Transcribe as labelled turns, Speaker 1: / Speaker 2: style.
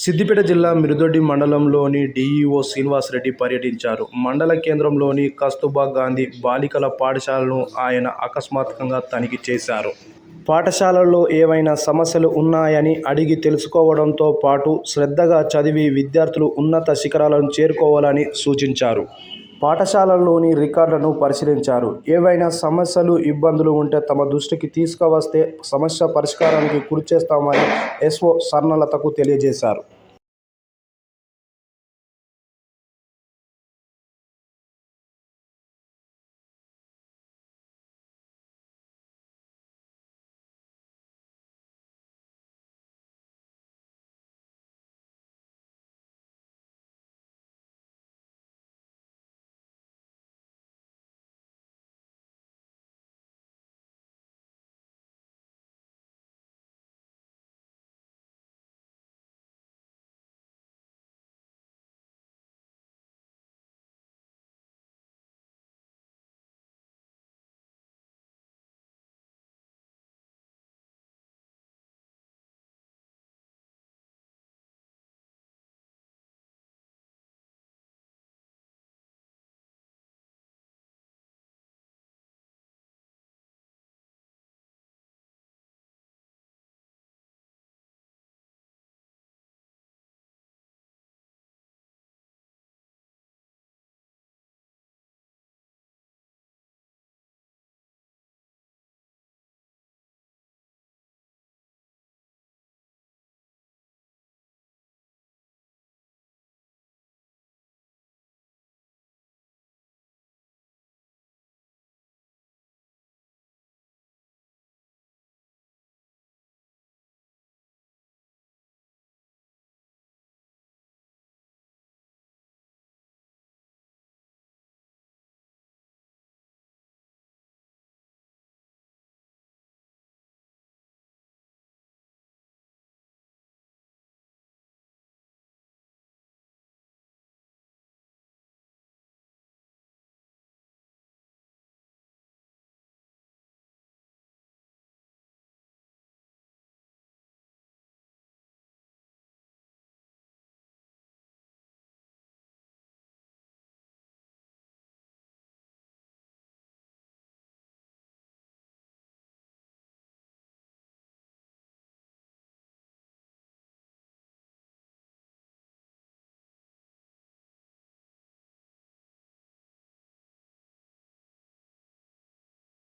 Speaker 1: సిద్దిపేట జిల్లా మిరుదొడ్డి మండలంలోని డీఈఓ శ్రీనివాసరెడ్డి పర్యటించారు. మండల కేంద్రంలోని కస్తూబా గాంధీ బాలికల పాఠశాలను ఆయన అకస్మాత్తుకంగా తనిఖీ చేశారు. పాఠశాలల్లో ఏవైనా సమస్యలు ఉన్నాయని అడిగి తెలుసుకోవడంతో పాటు శ్రద్ధగా చదివి విద్యార్థులు ఉన్నత శిఖరాలను చేరుకోవాలని సూచించారు. పాఠశాలల్లోని రికార్డులను పరిశీలించారు. ఏవైనా సమస్యలు, ఇబ్బందులు ఉంటే తమ దృష్టికి తీసుకువస్తే సమస్య పరిష్కారానికి కృషిచేస్తామని ఎస్ఓ స్వర్ణలతకు తెలియజేశారు.